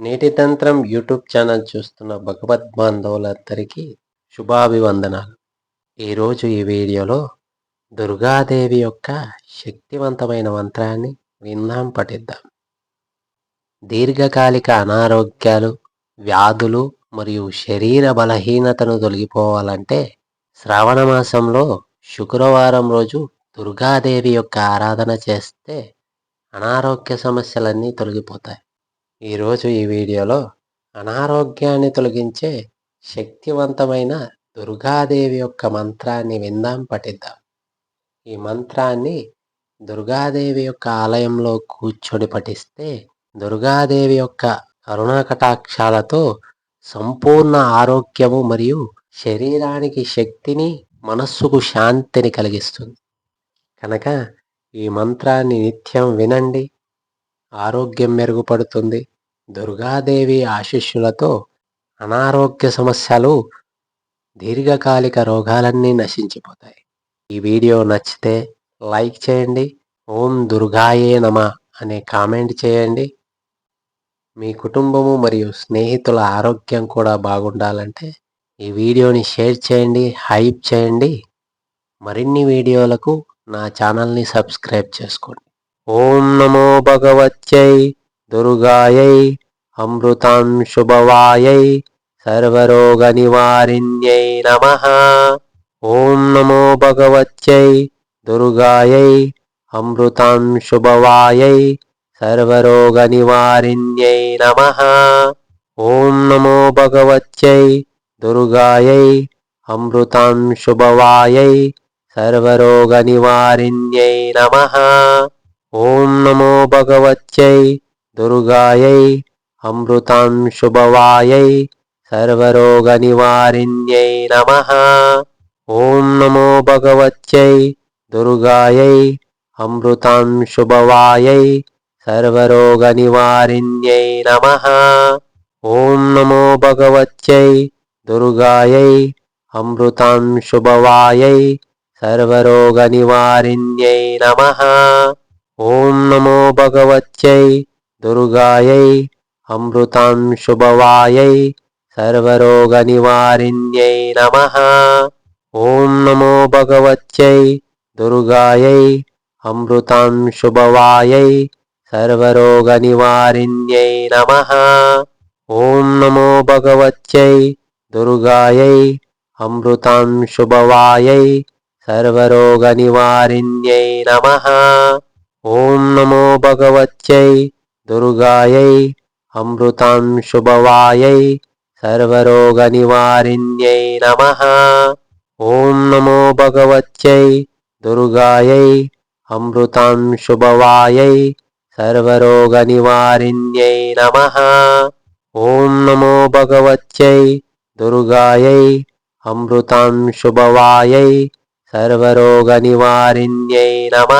నేటి తంత్రం YouTube channel చూస్తున్న భగవద్ బాంధవులందరికీ శుభాభివందనాలు. ఈరోజు ఈ వీడియోలో దుర్గాదేవి యొక్క శక్తివంతమైన మంత్రాన్ని విందాం పఠిద్దాం. దీర్ఘకాలిక అనారోగ్యాలు వ్యాధులు మరియు శరీర బలహీనతను తొలగిపోవాలంటే శ్రావణ మాసంలో శుక్రవారం రోజు దుర్గాదేవి యొక్క ఆరాధన చేస్తే అనారోగ్య సమస్యలన్నీ తొలగిపోతాయి. ఈరోజు ఈ వీడియోలో అనారోగ్యాన్ని తొలగించే శక్తివంతమైన దుర్గాదేవి యొక్క మంత్రాన్ని విందాం పఠిద్దాం. ఈ మంత్రాన్ని దుర్గాదేవి యొక్క ఆలయంలో కూర్చొని పఠిస్తే దుర్గాదేవి యొక్క కరుణాకటాక్షాలతో సంపూర్ణ ఆరోగ్యము మరియు శరీరానికి శక్తిని మనస్సుకు శాంతిని కలిగిస్తుంది. కనుక ఈ మంత్రాన్ని నిత్యం వినండి. ఆరోగ్యం మెరుగుపడుతుంది. దుర్గాదేవి ఆశిష్యులతో అనారోగ్య సమస్యలు దీర్ఘకాలిక రోగాలన్నీ నశించిపోతాయి. ఈ వీడియో నచ్చితే లైక్ చేయండి. ఓం దుర్గాయే నమ అనే కామెంట్ చేయండి. మీ కుటుంబము మరియు స్నేహితుల ఆరోగ్యం కూడా బాగుండాలంటే ఈ వీడియోని షేర్ చేయండి హైప్ చేయండి. మరిన్ని వీడియోలకు నా ఛానల్ని సబ్స్క్రైబ్ చేసుకోండి. ఓం నమో భగవత్యై దుర్గాయై అమృతాం శుభవాయై సర్వరోగ నివారిణ్యై నమ. ఓం నమో భగవత్యై దుర్గాయై అమృతాం శుభవాయై సర్వరోగ నివారిణ్యై నమ. ఓం నమో భగవత్యై దుర్గాయై అమృతాం శుభవాయై సర్వరోగ నివారిణ్యై నమ. ఓం నమో భగవత్యై దుర్గాయై అమృతాం శుభవాయై సర్వరోగ నివారిణ్యై నమ. ఓం నమో భగవత్యై దుర్గాయై అమృతాం శుభవాయై సర్వరోగ నివారిణ్యై నమ. ఓం నమో భగవత్యై దుర్గాయై అమృతాం శుభవాయై సర్వరోగ నివారిణ్యై నమ. ఓం నమో భగవత్యై దుర్గాయై అమృతాం శుభవాయై సర్వరోగ నివారిణ్యై నమ. ఓం నమో భగవత్యై దుర్గాయై అమృతాం శుభవాయై సర్వరోగ నివారిణ్యై నమ. ఓం నమో భగవత్యై దుర్గాయై అమృతాం శుభవాయై సర్వరోగ నివారిణ్యై నమ. ఓం నమో భగవత్యై దుర్గాయై అమృతాం శుభవాయై సర్వరోగ నివారిణ్యై నమ. ఓం నమో భగవత్యై దుర్గాయై అమృతాం శుభవాయై సర్వరోగ నివారిణ్యై నమ. ఓం నమో భగవత్యై దుర్గాయై అమృతాం శుభవాయై సర్వరోగ నివారిణ్యై నమ.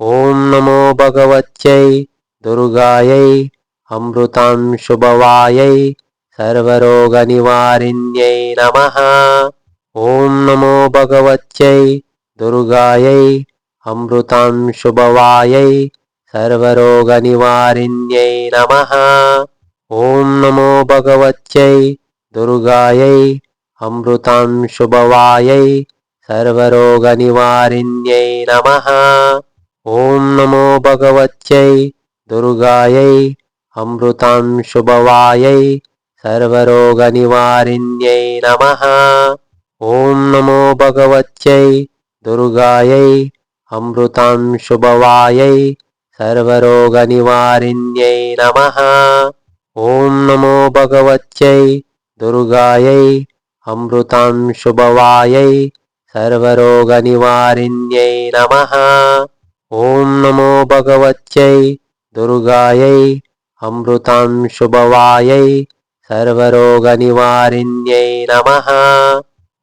ఓం నమో భగవత్యై దుర్గాయై అమృతాం శుభవాయై సర్వరోగ నివారిణ్యై నమ. ఓం నమో భగవత్యై దుర్గాయై అమృతాం శుభవాయై సర్వరోగ నివారిణ్యై నమ. ఓం నమో భగవత్యై దుర్గాయై అమృతాం శుభవాయై సర్వరోగ నివారిణ్యై నమ. ఓం నమో భగవత్యై దుర్గాయై అమృతాం శుభవాయై సర్వరోగ నివారిణ్యై నమ. ఓం నమో భగవత్యై దుర్గాయై అమృతాం శుభవాయై సర్వరోగ నివారిణ్యై నమ. ఓం నమో భగవత్యై దుర్గాయై అమృతాం శుభవాయై సర్వరోగ నివారిణ్యై నమ. ఓం నమో భగవత్యై దుర్గాయై అమృతాం శుభవాయై సర్వరోగ నివారిణ్యై నమ.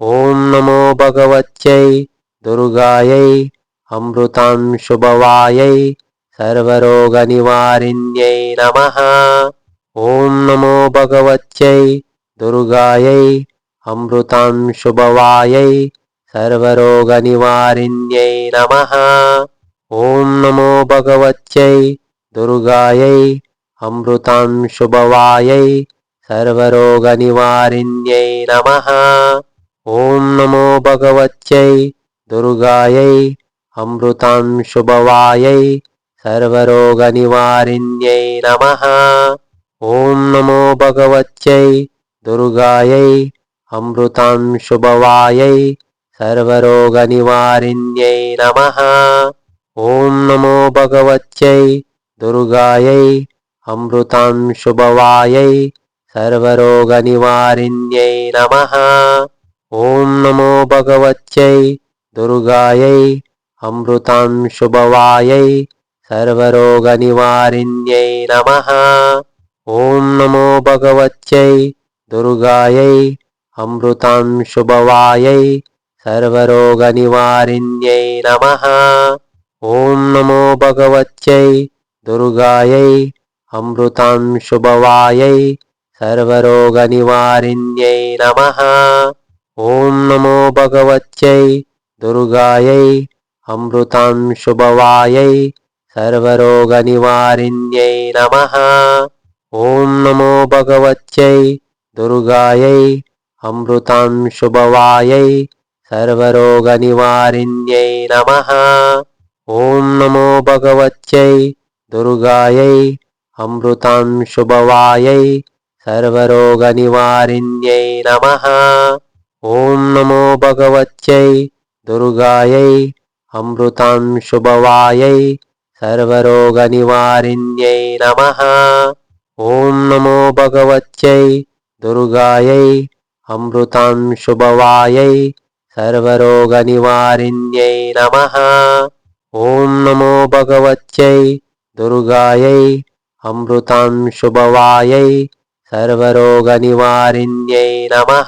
ఓం నమో భగవత్యై దుర్గాయై అమృతాం శుభవాయై సర్వరోగ నివారిణ్యై నమ. ఓం నమో భగవత్యై దుర్గాయై అమృతాం శుభవాయై సర్వరోగ నివారిణ్యై నమ. ఓం నమో భగవత్యై దుర్గాయై అమృతాం శుభవాయై సర్వరోగనివారిణ్యై నమ. ఓం నమో భగవత్యై దుర్గాయై అమృతాం శుభవాయై సర్వరోగనివారిణ్యై నమ. ఓం నమో భగవత్యై దుర్గాయై అమృతాం శుభవాయై సర్వరోగనివారిణ్యై నమ. ఓం నమో భగవత్యై దుర్గాయై అమృతాం శుభవాయై సర్వరోగ నివారిణ్యై నమ. ఓం నమో భగవత్యై దుర్గాయై అమృతాం శుభవాయై సర్వరోగ నివారిణ్యై నమ. ఓం నమో భగవత్యై దుర్గాయై అమృతాం శుభవాయై సర్వరోగ నివారిణ్యై నమ. ఓం నమో భగవత్యై దుర్గాయై అమృతాం శుభవాయై సర్వరోగనివారిణ్యై నమ. ఓం నమో భగవత్యై దుర్గాయై అమృతాం శుభవాయై సర్వరోగనివారిణ్యై నమ. ఓం నమో భగవత్యై దుర్గాయై అమృతాం శుభవాయై సర్వరోగనివారిణ్యై నమ. ఓం నమో భగవత్యై దుర్గాయై అమృతాం శుభవాయై సర్వరోగనివారిణ్యై నమ. ఓం నమో భగవత్యై దుర్గాయై అమృతాం శుభవాయై సర్వరోగనివారిణ్యై నమ. ఓం నమో భగవత్యై దుర్గాయై అమృతాం శుభవాయై సర్వరోగనివారిణ్యై నమ. ఓం నమో భగవత్యై దుర్గాయై అమృతాం శుభవాయై సర్వరోగనివారిణ్యై నమ.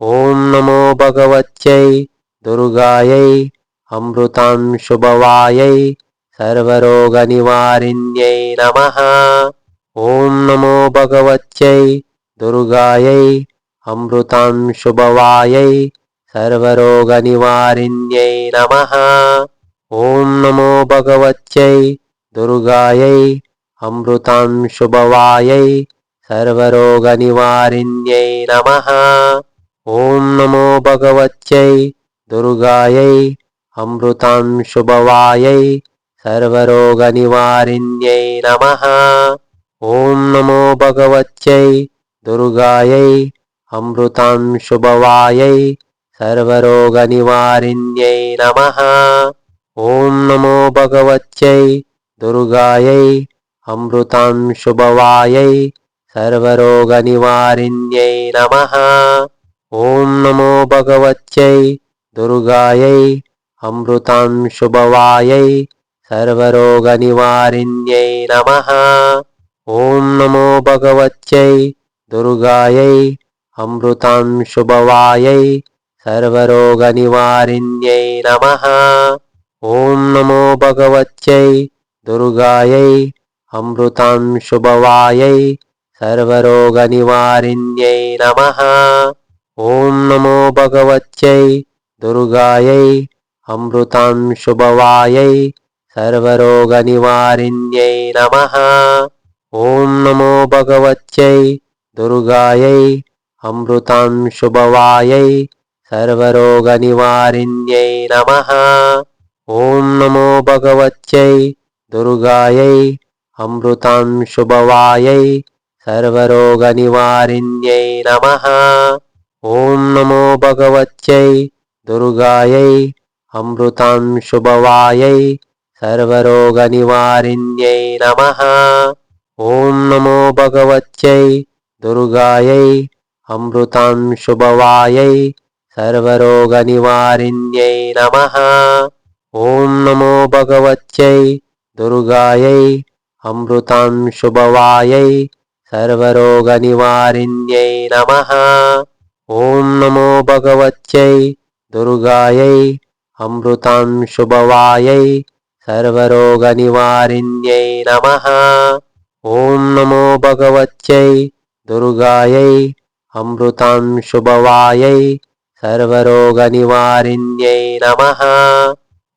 ఓం నమో భగవత్యై దుర్గాయై అమృతాం శుభవాయై సర్వరోగనివారిణ్యై నమ. ఓం నమో భగవత్యై దుర్గాయై అమృతాం శుభవాయై సర్వరోగనివారిణ్యై నమ. ఓం నమో భగవత్యై దుర్గాయై అమృతాం శుభవాయై సర్వరోగనివారిణ్యై నమ. ఓం నమో భగవత్యై దుర్గాయై అమృతాం శుభవాయై సర్వరోగనివారిణ్యై నమ. ఓం నమో భగవత్యై దుర్గాయై అమృతాం శుభవాయై సర్వరోగనివారిణ్యై నమ. ఓం నమో భగవత్యై దుర్గాయై అమృతాం శుభవాయై సర్వరోగనివారిణ్యై నమ. ఓం నమో భగవత్యై దుర్గాయై అమృతాం శుభవాయై సర్వరోగనివారిణ్యై నమ. ఓం నమో భగవత్యై దుర్గాయై అమృతాం శుభవాయై సర్వరోగనివారిణ్యై నమ. భగవత్యై దుర్గాయై అమృతాం శుభవాయై సర్వరోగ నివారిణ్యై నమ ఓం నమో భగవత్యై దుర్గాయై అమృతాం శుభవాయై సర్వరోగ నివారిణ్యై నమ ఓం నమో భగవత్యై దుర్గాయై అమృతాం శుభవాయై సర్వరోగ నివారిణ్యై నమ ఓం నమో భగవత్యై దుర్గాయై అమృతాం శుభవాయై సర్వరోగ నివారిణ్యై నమ. ఓం నమో భగవత్యై దుర్గాయై అమృతాం శుభవాయై సర్వరోగ నివారిణ్యై నమ. ఓం నమో భగవత్యై దుర్గాయై అమృతాం శుభవాయై సర్వరోగ నివారిణ్యై నమ. ఓం నమో భగవత్యై దుర్గాయై అమృతాం శుభవాయై సర్వరోగనివారిణ్యై నమ. ఓం నమో భగవత్యై దుర్గాయై అమృతాం శుభవాయై సర్వరోగనివారిణ్యై నమ. ఓం నమో భగవత్యై దుర్గాయై అమృతాం శుభవాయై సర్వరోగనివారిణ్యై నమ.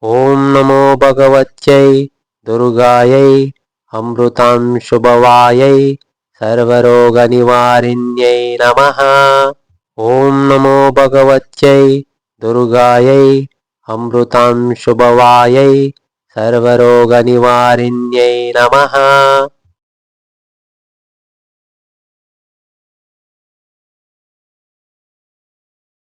ఓం నమో భగవత్యై దుర్గాయై అమృతాంశుభవాయై సర్వరోగనివారిణ్యై నమ. ఓం నమో భగవత్యై దుర్గాయై అమృతాంశుభవాయై సర్వరోగనివారిణ్యై నమ.